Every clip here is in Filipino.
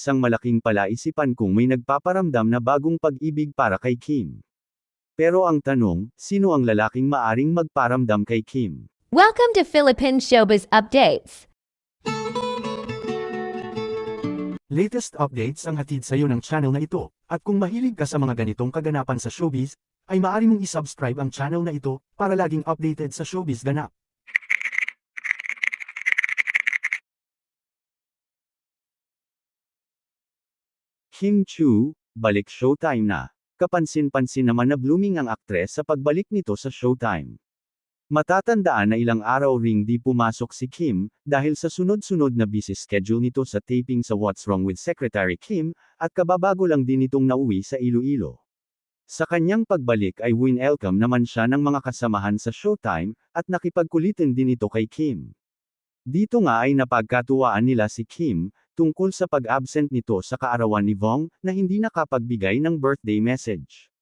isang malaking palaisipan kung may nagpaparamdam na bagong pag-ibig para kay Kim. Pero ang tanong, sino ang lalaking maaring magparamdam kay Kim? Welcome to Philippine Showbiz Updates. Latest updates ang hatid sa iyo ng channel na ito. At kung mahilig ka sa mga ganitong kaganapan sa showbiz, ay maaari mong isubscribe ang channel na ito para laging updated sa showbiz ganap. Kim Chu, balik Showtime na. Kapansin-pansin naman na blooming ang aktres sa pagbalik nito sa Showtime. Matatandaan na ilang araw ring di pumasok si Kim, dahil sa sunod-sunod na busy schedule nito sa taping sa What's Wrong with Secretary Kim, at kababago lang din itong nauwi sa Iloilo. Sa kanyang pagbalik ay win-welcome naman siya ng mga kasamahan sa Showtime, at nakipagkulitin din ito kay Kim. Dito nga ay napagkatuwaan nila si Kim, tungkol sa pag-absent nito sa kaarawan ni Vong, na hindi nakapagbigay ng birthday message.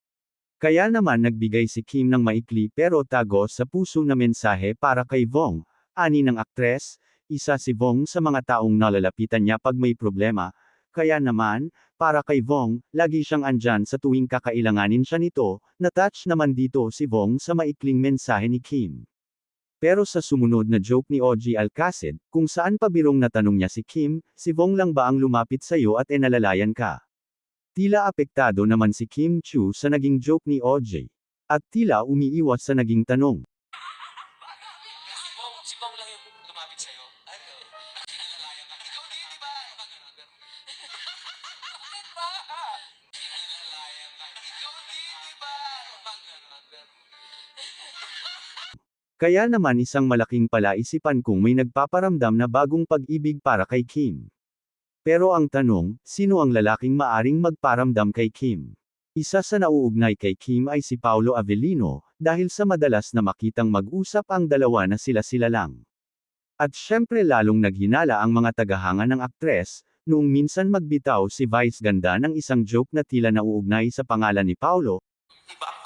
Kaya naman nagbigay si Kim ng maikli pero tago sa puso na mensahe para kay Vong, ani ng aktres, isa si Vong sa mga taong nalalapitan niya pag may problema, kaya naman, para kay Vong, lagi siyang andyan sa tuwing kakailanganin siya nito, na-touch naman dito si Vong sa maikling mensahe ni Kim. Pero sa sumunod na joke ni OG Alcacid, kung saan pabirong natanong niya si Kim, si Vong lang ba ang lumapit sa'yo at enalalayan ka? Tila apektado naman si Kim Chu sa naging joke ni OJ. At tila umiiwas sa naging tanong. Kaya naman isang malaking palaisipan kung may nagpaparamdam na bagong pag-ibig para kay Kim. Pero ang tanong, sino ang lalaking maaring magparamdam kay Kim? Isa sa nauugnay kay Kim ay si Paulo Avellino, dahil sa madalas na makitang mag-usap ang dalawa na sila-sila lang. At syempre lalong naghinala ang mga tagahanga ng aktres, noong minsan magbitaw si Vice Ganda ng isang joke na tila nauugnay sa pangalan ni Paulo, Iba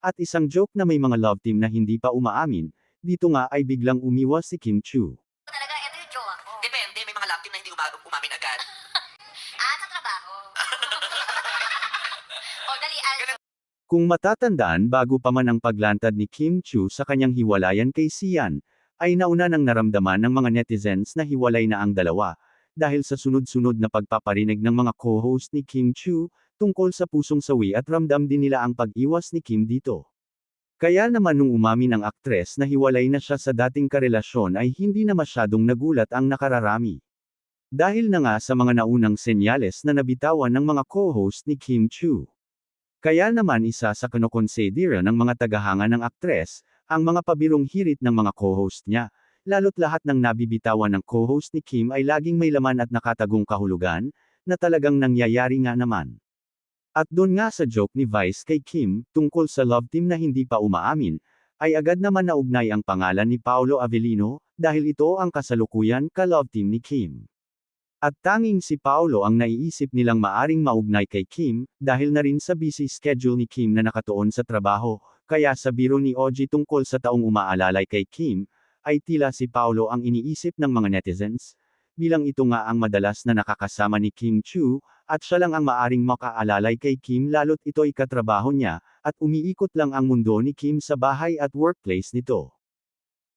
At isang joke na may mga love team na hindi pa umaamin, dito nga ay biglang umiwas si Kim Chu. Talaga, ito yung jowa ko. Depende, may mga love team na hindi uma- umamin agad. Ah, sa trabaho. o, dali, ano? Kung matatandaan bago pa man ang paglantad ni Kim Chu sa kanyang hiwalayan kay Sian, ay nauna nang naramdaman ng mga netizens na hiwalay na ang dalawa, dahil sa sunod-sunod na pagpaparinig ng mga co-host ni Kim Chu, tungkol sa pusong sawi at ramdam din nila ang pag-iwas ni Kim dito. Kaya naman nung umamin ang aktres na hiwalay na siya sa dating karelasyon ay hindi na masyadong nagulat ang nakararami. Dahil na nga sa mga naunang senyales na nabitawan ng mga co-host ni Kim Chu. Kaya naman isa sa kinokonsidera ng mga tagahanga ng aktres, ang mga pabirong hirit ng mga co-host niya, lalo't lahat ng nabibitawan ng co-host ni Kim ay laging may laman at nakatagong kahulugan, na talagang nangyayari nga naman. At doon nga sa joke ni Vice kay Kim, tungkol sa love team na hindi pa umaamin, ay agad naman naugnay ang pangalan ni Paolo Avellino, dahil ito ang kasalukuyan ka-love team ni Kim. At tanging si Paolo ang naiisip nilang maaring maugnay kay Kim, dahil na rin sa busy schedule ni Kim na nakatuon sa trabaho, kaya sa biro ni OG tungkol sa taong umaalalay kay Kim, ay tila si Paolo ang iniisip ng mga netizens, bilang ito nga ang madalas na nakakasama ni Kim Chu, at siya lang ang maaring makaalalay kay Kim lalo't ito'y katrabaho niya, at umiikot lang ang mundo ni Kim sa bahay at workplace nito.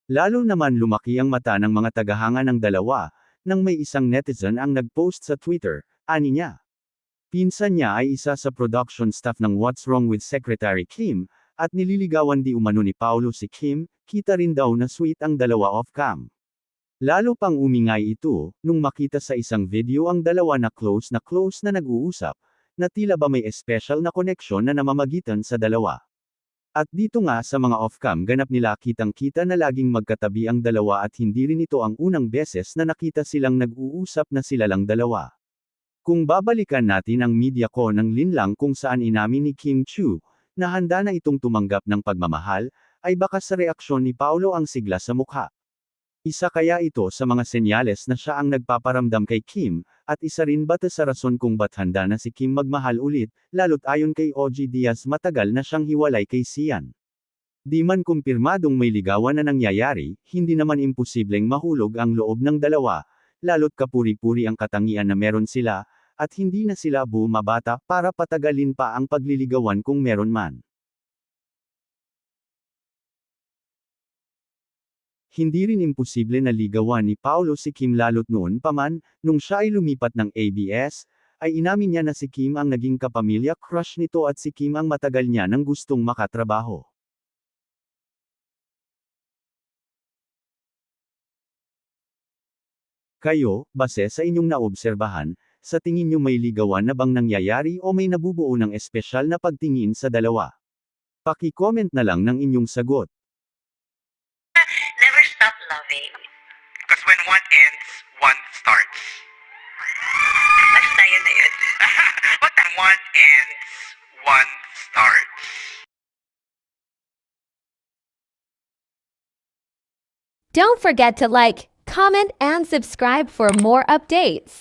Lalo naman lumaki ang mata ng mga tagahanga ng dalawa, nang may isang netizen ang nagpost sa Twitter, ani niya. Pinsan niya ay isa sa production staff ng What's Wrong with Secretary Kim, at nililigawan di umano ni Paulo si Kim, kita rin daw na sweet ang dalawa off-cam. Lalo pang umingay ito, nung makita sa isang video ang dalawa na close na close na nag-uusap, na tila ba may special na koneksyon na namamagitan sa dalawa. At dito nga sa mga off-cam ganap nila kitang-kita na laging magkatabi ang dalawa at hindi rin ito ang unang beses na nakita silang nag-uusap na sila lang dalawa. Kung babalikan natin ang media ko ng linlang kung saan inamin ni Kim Chu, na handa na itong tumanggap ng pagmamahal, ay baka sa reaksyon ni Paulo ang sigla sa mukha. Isa kaya ito sa mga senyales na siya ang nagpaparamdam kay Kim, at isa rin ba sa rason kung ba't handa na si Kim magmahal ulit, lalo't ayon kay OG Diaz matagal na siyang hiwalay kay Sian. Di man kumpirmadong may ligawan na nangyayari, hindi naman imposibleng mahulog ang loob ng dalawa, lalo't kapuri-puri ang katangian na meron sila, at hindi na sila bumabata para patagalin pa ang pagliligawan kung meron man. Hindi rin imposible na ligawan ni Paulo si Kim lalo't noon pa man, nung siya ay lumipat ng ABS, ay inamin niya na si Kim ang naging kapamilya crush nito at si Kim ang matagal niya nang gustong makatrabaho. Kayo, base sa inyong naobserbahan, sa tingin nyo may ligawan na bang nangyayari o may nabubuo ng espesyal na pagtingin sa dalawa? Paki-comment na lang ng inyong sagot. One ends, one starts. Basta yun na yun. But when one ends, one starts. Don't forget to like, comment, and subscribe for more updates.